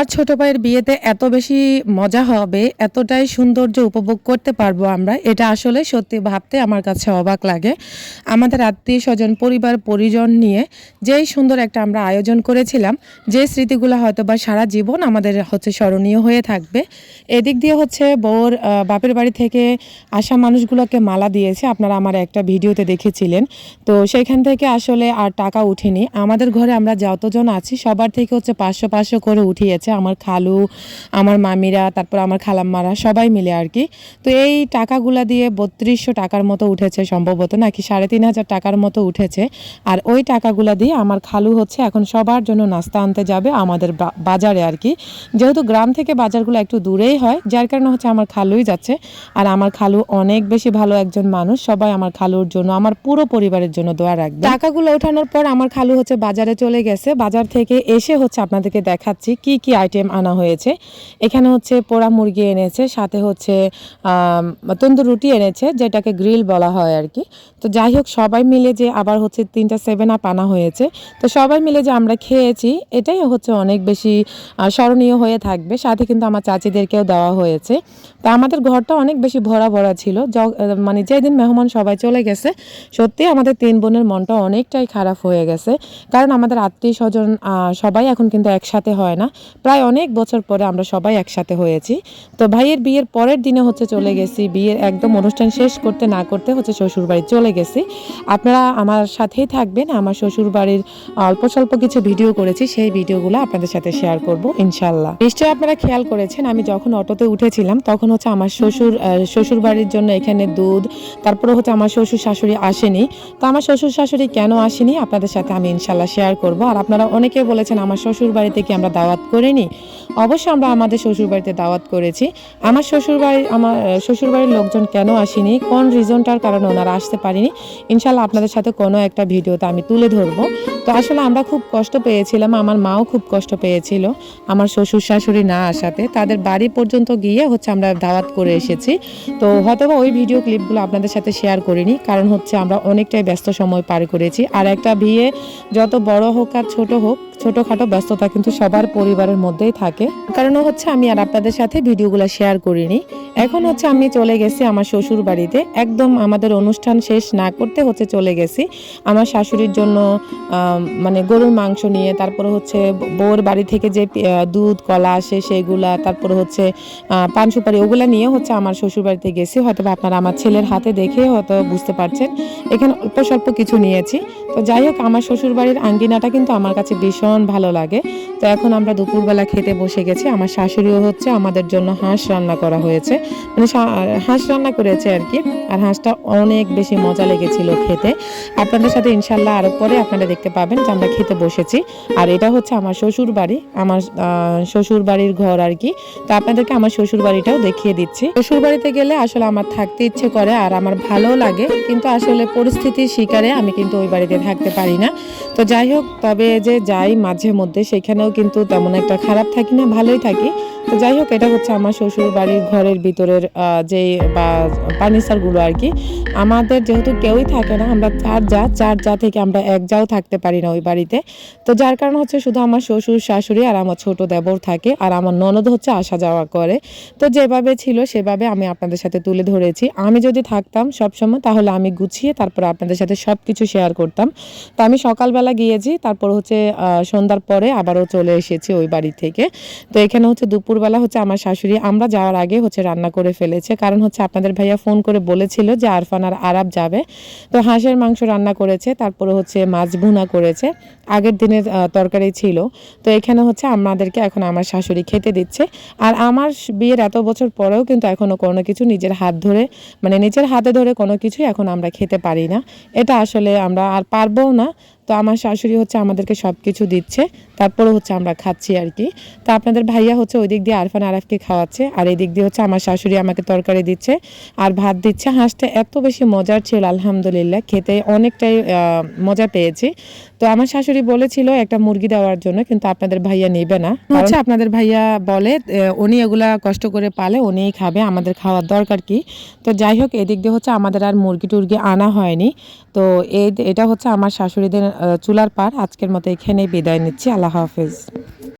আমার ছোট ভাইয়ের বিয়েতে এত বেশি মজা হবে, এতটাই সৌন্দর্য উপভোগ করতে পারব আমরা, এটা আসলে সত্যি ভাবতে আমার কাছে অবাক লাগে। আমাদের আত্মীয় স্বজন, পরিবার, পরিজন নিয়ে যেই সুন্দর একটা আমরা আয়োজন করেছিলাম, যে স্মৃতিগুলো হয়তো বা সারা জীবন আমাদের হচ্ছে স্মরণীয় হয়ে থাকবে। এদিক দিয়ে হচ্ছে বউর বাপের বাড়ি থেকে আসা মানুষগুলোকে মালা দিয়েছে, আপনারা আমার একটা ভিডিওতে দেখেছিলেন। তো সেখান থেকে আসলে আর টাকা উঠেনি। আমাদের ঘরে আমরা যতজন আছি, সবার থেকে হচ্ছে পাঁচশো পাঁচশো করে উঠিয়েছে। আমার খালু, আমার মামিরা, তারপর আমার খালাম্মারা, সবাই মিলে আর কি। তো এই টাকাগুলা দিয়ে বত্রিশশো টাকার মতো উঠেছে সম্ভবত, নাকি সাড়ে তিন হাজার টাকার মতো উঠেছে। আর ওই টাকাগুলা দিয়ে আমার খালু হচ্ছে এখন সবার জন্য নাস্তা আনতে যাবে আমাদের বাজারে আর কি। যেহেতু গ্রাম থেকে বাজারগুলো একটু দূরেই হয়, যার কারণে হচ্ছে আমার খালুই যাচ্ছে। আর আমার খালু অনেক বেশি ভালো একজন মানুষ, সবাই আমার খালুর জন্য, আমার পুরো পরিবারের জন্য দোয়া রাখবে। টাকাগুলো ওঠানোর পর আমার খালু হচ্ছে বাজারে চলে গেছে। বাজার থেকে এসে হচ্ছে আপনাদেরকে দেখাচ্ছি কি কি আইটেম আনা হয়েছে। এখানে হচ্ছে পোড়া মুরগি এনেছে, সাথে হচ্ছে তন্দুর রুটি এনেছে, যেটাকে গ্রিল বলা হয় আর কি তো যাই হোক, সবাই মিলে যে আবার হচ্ছে তিনটা সেভেন আপ আনা হয়েছে। তো সবাই মিলে যে আমরা খেয়েছি, এটাই হচ্ছে অনেক বেশি স্মরণীয় হয়ে থাকবে। সাথে কিন্তু আমার চাচিদেরকেও দেওয়া হয়েছে। তো আমাদের ঘরটা অনেক বেশি ভরা ভরা ছিল। মানে যেদিন মেহমান সবাই চলে গেছে সত্যি আমাদের তিন বোনের মনটা অনেকটাই খারাপ হয়ে গেছে। কারণ আমাদের আত্মীয় স্বজন সবাই এখন কিন্তু একসাথে হয় না। প্রায় অনেক বছর পরে আমরা সবাই একসাথে হয়েছি। তো ভাইয়ের বিয়ের পরের দিনে হচ্ছে চলে গেছি বিয়ের একদম অনুষ্ঠান শেষ করতে না করতে হচ্ছে শ্বশুর বাড়ি চলে গেছি। আপনারা আমার সাথেই থাকবেন আমার শ্বশুর বাড়ির অল্প স্বল্প কিছু ভিডিও করেছি সেই ভিডিওগুলো আপনাদের সাথে শেয়ার করব ইনশাল্লাহ নিশ্চয়ই আপনারা খেয়াল করেছেন আমি যখন অটোতে উঠেছিলাম তখন হচ্ছে আমার শ্বশুর আহ, শ্বশুর বাড়ির জন্য এখানে দুধ তারপরে হচ্ছে আমার শ্বশুর শাশুড়ি আসেনি। তো আমার শ্বশুর শাশুড়ি কেন আসেনি আপনাদের সাথে আমি ইনশাল্লাহ শেয়ার করব। আর আপনারা অনেকে বলেছেন আমার শ্বশুর বাড়িতে কি আমরা দাওয়াত করিনি। অবশ্যই আমরা আমাদের শ্বশুর বাড়িতে দাওয়াত করেছি। আমার শ্বশুর বাড়ি আমার শ্বশুর বাড়ির লোকজন কেন আসেনি? কোন রিজনটার কারণে ওনারা আসতে পারেনি? ইনশাল্লাহ আপনাদের সাথে কোনো একটা ভিডিওতে আমি তুলে ধরবো। তো আসলে আমরা খুব কষ্ট পেয়েছিলাম, আমার মাও খুব কষ্ট পেয়েছিল। আমার শ্বশুর শাশুড়ি না আসাতে। তাদের বাড়ি পর্যন্ত গিয়ে হচ্ছে আমরা দাওয়াত করে এসেছি। তো হয়তো ওই ভিডিও ক্লিপগুলো আপনাদের সাথে শেয়ার করিনি। কারণ হচ্ছে আমরা অনেকটাই ব্যস্ত সময় পার করেছি। আর একটা বিয়ে যত বড় হোক আর ছোট হোক ছোটখাটো ব্যস্ততা কিন্তু সবার পরিবারের মধ্যেই থাকে। কারণ হচ্ছে আমি আর আপনাদের সাথে ভিডিওগুলো শেয়ার করিনি। এখন হচ্ছে আমি চলে গেছি আমার শ্বশুর বাড়িতে। একদম আমাদের অনুষ্ঠান শেষ না করতে হচ্ছে চলে গেছি। আমার শাশুড়ির জন্য মানে গরুর মাংস নিয়ে, তারপরে হচ্ছে বউর বাড়ি থেকে যে দুধ, কলা আসে সেগুলা, তারপরে হচ্ছে পান সুপারি, ওগুলা নিয়ে হচ্ছে আমার শ্বশুর বাড়িতে গেছি। হয়তো আপনারা আমার ছেলের হাতে দেখে হয়তো বুঝতে পারছেন। এখানে অল্প স্বল্প কিছু নিয়েছি। তো যাই হোক, আমার শ্বশুর বাড়ির আঙ্গিনাটা কিন্তু আমার কাছে ভীষণ ভালো লাগে। তো এখন আমরা দুপুরবেলা খেতে বসে গেছি। আমার শাশুড়িও হচ্ছে আমাদের জন্য হাঁস রান্না করা হয়েছে। মানে হাঁস রান্না করেছে আর কি। আর হাঁসটা অনেক বেশি মজা লেগেছিল খেতে। আপনাদের সাথে ইনশাল্লাহ আরও পরে আপনারা দেখতে পাবেন যে আমরা খেতে বসেছি। আর এটা হচ্ছে আমার শ্বশুর বাড়ি আমার শ্বশুর বাড়ির ঘর আর কি। তো আপনাদেরকে আমার শ্বশুর বাড়িটাও দেখিয়ে দিচ্ছি। শ্বশুর বাড়িতে গেলে আসলে আমার থাকতে ইচ্ছে করে আর আমার ভালো লাগে। কিন্তু আসলে পরিস্থিতির শিকারে আমি কিন্তু ওই বাড়িতে থাকতে পারি না। তো যাই হোক, তবে যে যাই মাঝে মধ্যে সেখানেও কিন্তু তেমন একটা খারাপ থাকি না ভালোই থাকি। তো যাই হোক, এটা হচ্ছে আমার শ্বশুর বাড়ির ঘরের ভিতরের যে বা ফার্নিচারগুলো আর কি। আমাদের যেহেতু কেউই থাকে না, আমরা চার যা চার যা থেকে আমরা এক যাও থাকতে পারি না ওই বাড়িতে। তো যার কারণ হচ্ছে শুধু আমার শ্বশুর, শাশুড়ি আর আমার ছোট দেবর থাকে, আর আমার ননদ হচ্ছে আসা যাওয়া করে। তো যেভাবে ছিল সেভাবে আমি আপনাদের সাথে তুলে ধরেছি। আমি যদি থাকতাম সবসময়, তাহলে আমি গুছিয়ে তারপর আপনাদের সাথে সব কিছু শেয়ার করতাম। তো আমি সকালবেলা গিয়েছি, তারপর হচ্ছে সন্ধ্যার পরে আবারও চলে এসেছি ওই বাড়ি থেকে। তো এখানে হচ্ছে দুপুরবেলা হচ্ছে আমার শাশুড়ি, আমরা যাওয়ার আগে হচ্ছে রান্না করে ফেলেছে। কারণ হচ্ছে আপনাদের ভাইয়া ফোন করে বলেছিল যে আরফান আর আরাব যাবে। তো হাঁসের মাংস রান্না করেছে, তারপরে হচ্ছে মাছ ভুনা করেছে। আগের দিনের তরকারি ছিল। তো এখানে হচ্ছে আমাদেরকে এখন আমার শাশুড়ি খেতে দিচ্ছে। আর আমার বিয়ের এত বছর পরেও কিন্তু এখনও কোনো কিছু নিজের হাত ধরে মানে নিজের হাতে ধরে কোনো কিছুই এখন আমরা খেতে পারি না। এটা আসলে আমরা আর পারবও না। তো আমার শাশুড়ি হচ্ছে আমাদেরকে সব কিছু দিচ্ছে তারপরে হচ্ছে আমরা খাচ্ছি আর কি। তো আপনাদের ভাইয়া হচ্ছে ওই দিক দিয়ে আরফান আরাফকে খাওয়াচ্ছে আর এই দিক দিয়ে হচ্ছে আমার শাশুড়ি আমাকে তরকারি দিচ্ছে আর ভাত দিচ্ছে। হাঁসটা এত বেশি মজার ছিল আলহামদুলিল্লাহ। খেতে অনেকটাই মজা পেয়েছি। তো আমার শাশুড়ি বলেছিল একটা মুরগি দেওয়ার জন্য কিন্তু আপনাদের ভাইয়া নেবে না। হচ্ছে আপনাদের ভাইয়া বলে উনি এগুলা কষ্ট করে পালে উনিই খাবে আমাদের খাওয়ার দরকার কি? তো যাই হোক এদিক দিয়ে হচ্ছে আমাদের আর মুরগি টুরগি আনা হয়নি। তো এই এটা হচ্ছে আমার শাশুড়িদের চুলার পার আজকের মতো এখানেই বিদায় নিচ্ছি। আল্লাহ হাফেজ।